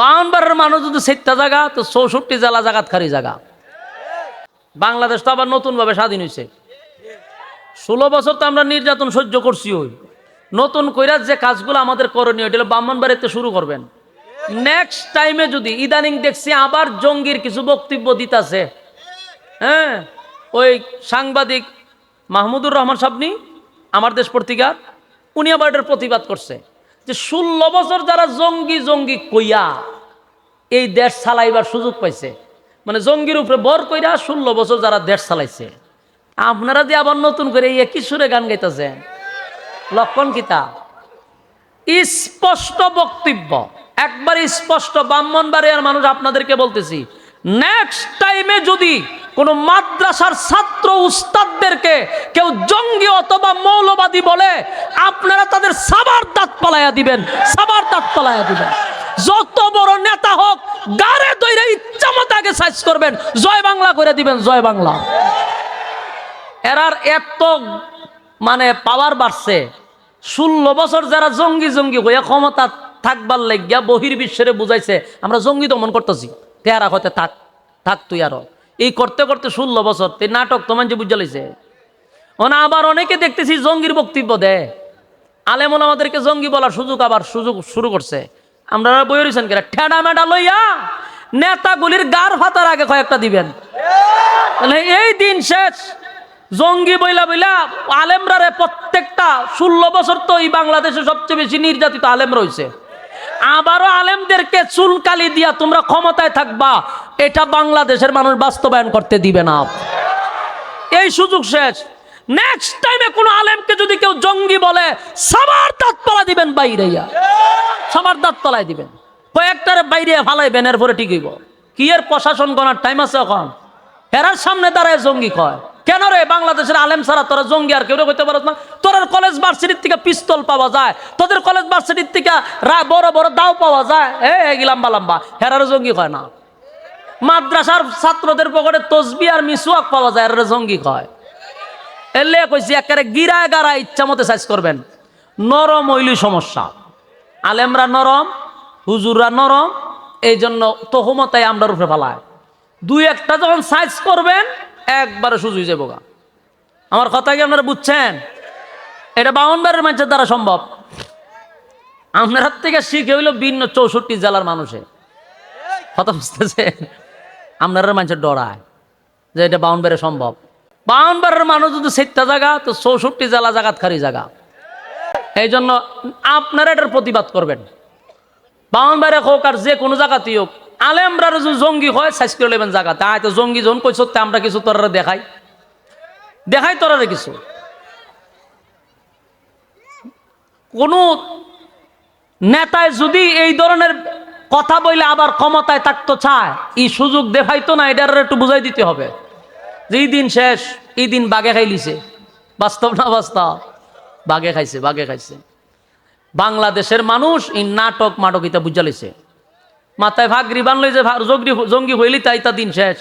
বাউনবারের মানুষ যদি সেটটা জায়গা, তো চৌষট্টি জেলা জাগাত খারি জায়গা। বাংলাদেশ তো আবার নতুনভাবে স্বাধীন হয়েছে ষোলো বছর তো আমরা নির্যাতন সহ্য করছি ওই। নতুন কইরা যে কাজগুলো আমাদের করণীয়, এটা ব্রাহ্মণবাড়িতে শুরু করবেন। নেক্সট টাইমে যদি ইদানিং দেখছি আবার জঙ্গির কিছু বক্তব্য দিতাছে। হ্যাঁ ওই সাংবাদিক মাহমুদুর রহমান সাবনি, আমার দেশ পত্রিকার, উনি আবার এটার প্রতিবাদ করছে। যে ষোলো বছর যারা জঙ্গি জঙ্গি কইয়া এই দেশ চালাইবার সুযোগ পাইছে মানে জঙ্গির উপরে বর কইরা ষোলো বছর যারা দেশ চালাইছে, আপনারা যে আবার নতুন করে একই সুরে গান গাইতেছেন? লক্ষণ কিতা স্পষ্ট বক্তব্য, একবার স্পষ্ট ব্রাহ্মণ ব্রাহ্মণবাড়িয়ার মানুষ আপনাদেরকে বলতেছি নেক্সট টাইমে যদি কোনো মাদ্রাসার ছাত্র উস্তাদদেরকে কেউ জঙ্গি অথবা মৌলবাদী বলে, আপনারা তাদের সাবার দাঁত পালাইয়া দিবেন, সাবার দাঁত পালাইয়া দিবেন। যত বড় নেতা হোক গাড়ে দইরে ইচ্ছা মতো আগে সাইজ করবেন, জয় বাংলা করে দিবেন, জয় বাংলা। এরার এত মানে পাওয়ার বাড়ছে। ষোলো বছর যারা জঙ্গি জঙ্গি হইয়া ক্ষমতা থাকবার লাগিয়া বহির্বিশ্বের বুঝাইছে, আমরা জঙ্গি দমন করতেছি। তেহারা হতে থাক থাক তুই আরও। এই করতে করতে ষোলো বছর, এই নাটক তোমার যে বুঝা লাইছে। ওনা আবার অনেকে দেখতেছি জঙ্গির বক্তব্য দেয়। আলেমন আমাদেরকে জঙ্গি বলার সুযোগ আবার সুযোগ শুরু করছে। আমরা বই রয়েছেন কেরা? ঠেডা মেডা লইয়া নেতাগুলির গার ফাতার আগে কয়েকটা দিবেন। তাহলে এই দিন শেষ। জঙ্গি বইলা বইলা আলেমরা রে প্রত্যেকটা ষোলো বছর তো এই বাংলাদেশে সবচেয়ে বেশি নির্যাতিত আলেম রয়েছে। আবারও আলেমদেরকে চুলকালি দিয়া তোমরা ক্ষমতায় থাকবা, এটা বাংলাদেশের মানুষ বাস্তবায়ন করতে দিবে না। এই সুযোগ শেষ। নেক্সট টাইমে আলেমকে যদি কেউ জঙ্গি বলে, সবার দিবেন বাইরে সবার দিবেন। কয়েকটারে বাইরে ফালাইবেন, এরপরে হইব। কি এর প্রশাসন গণার টাইম আছে এখন? হেরার সামনে দাঁড়ায় জঙ্গি কয়, কেন রে বাংলাদেশের আলেম ছাড়া তোরা জঙ্গি আর কেউ কইতে পারত না? তোদের কলেজ ভার্সিটির থেকে পিস্তল পাওয়া যায়। তোদের কলেজ ভার্সিটির থেকে বড় বড় দাও পাওয়া যায়। এ লম্বা লম্বা। হেরার জঙ্গি কয় না? মাদ্রাসার ছাত্রদের পকেটে তসবি আর মিসুয়াক পাওয়া যায় এরা জঙ্গি কয়। এলে কইছি, একেবারে গিরায় গাড়া ইচ্ছা মতো সাইজ করবেন। নরম হইলি সমস্যা। আলেমরা নরম, হুজুররা নরম এই জন্য তহমতাই আমরা রূপে ফালায় দুই একটা যখন সাইজ করবেন, একবারে সুযোগ যাব গা আমার কথা কি আপনারা বুঝছেন? এটা বাউন্ডারের মানুষের দ্বারা সম্ভব। আপনার থেকে শিখে হইল ভিন্ন চৌষট্টি জেলার মানুষে। কথা বুঝতেছে? আপনারা মানুষের ডরায় যে এটা বাউন্ডারে সম্ভব। বাউন্ডারের মানুষ যদি সেটটা জায়গা তো চৌষট্টি জেলা জাগাত খারি জায়গা এই জন্য আপনারা এটার প্রতিবাদ করবেন। বাউন্ডারে হোক আর যে কোনো জায়গাতেই হোক আলেমরা যদি জঙ্গি হয়, সাইজ করে নেবেন জায়গাতে আয় তো জঙ্গি কই সত্যি আমরা কিছু তোরা দেখাই। দেখাই তোরারে কিছু। কোন নেতায় যদি এই ধরনের কথা বইলে আবার ক্ষমতায় থাকতো চায়, এই সুযোগ দেখাইতো না, এটার একটু বুঝাই দিতে হবে। যে এই দিন শেষ, এই দিন বাগে খাইলিছে বাস্তব না বাস্তব? বাগে খাইছে বাগে খাইছে। বাংলাদেশের মানুষ এই নাটক মাটক এটা বুঝা লইছে মাথায় ভাগরি বানলে যে জঙ্গি জঙ্গি হইলি তাই তা দিন শেষ।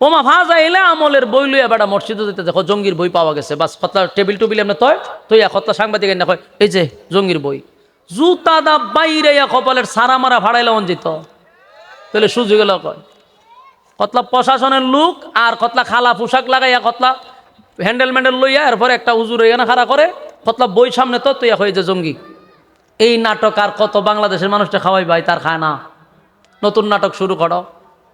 ওমা ভাজ আইলে আমলের বই লইয়া বেটা মসজিদে দিতে দেখো, জঙ্গির বই পাওয়া গেছে। বাস কথা টেবিল টুবিল এমনি তয় তুই কথা সাংবাদিক এনে কয়, এই যে জঙ্গির বই। জুতা দা বাইরে কপালের সারা মারা ভাড়াইলে যেত তাহলে সুযোগ কয় কতলা প্রশাসনের লোক আর কতলা খালা পোশাক লাগাইয়া কতলা হ্যান্ডেল ম্যান্ডেল লইয়া, এরপরে একটা উজুর এখানে খাড়া করে কতলা বই সামনে তো তুই হয়ে যে জঙ্গি, এই নাটক আর কত বাংলাদেশের মানুষটা খাওয়াই ভাই, তার খায় না। নতুন নাটক শুরু করো।